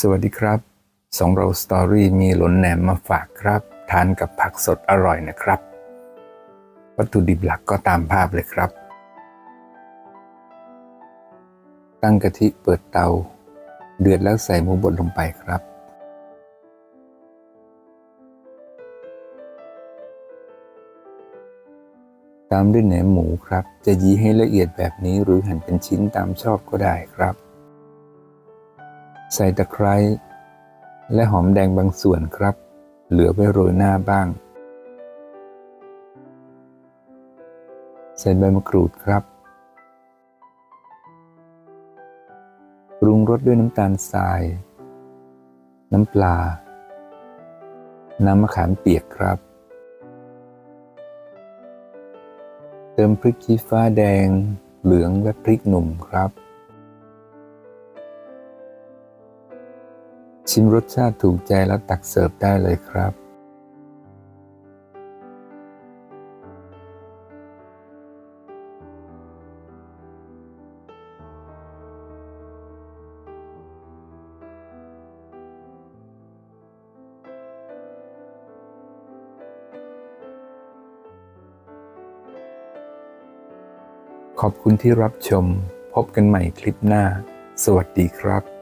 สวัสดีครับสองเราสตอรี่มีหลนแหนมมาฝากครับ ทานกับผักสดอร่อยนะครับ วัตถุดิบหลักก็ตามภาพเลยครับ ตั้งกะทิเปิดเตา เดือดแล้วใส่หมูบดลงไปครับ ตามด้วยแหนมหมูครับ จะยี้ให้ละเอียดแบบนี้หรือหั่นเป็นชิ้นตามชอบก็ได้ครับ ใส่ตะไคร้และหอมแดงบางส่วนครับ เหลือไว้โรยหน้าบ้าง ใส่ใบมะกรูดครับ ปรุงรสด้วยน้ำตาลทราย น้ำปลา น้ำมะขามเปียกครับ เติมพริกชี้ฟ้าแดง เหลืองและพริกหนุ่มครับ ชิมรสชาติถูกใจแล้วตักเสิร์ฟได้เลยครับขอบคุณที่รับชม พบกันใหม่คลิปหน้า สวัสดีครับ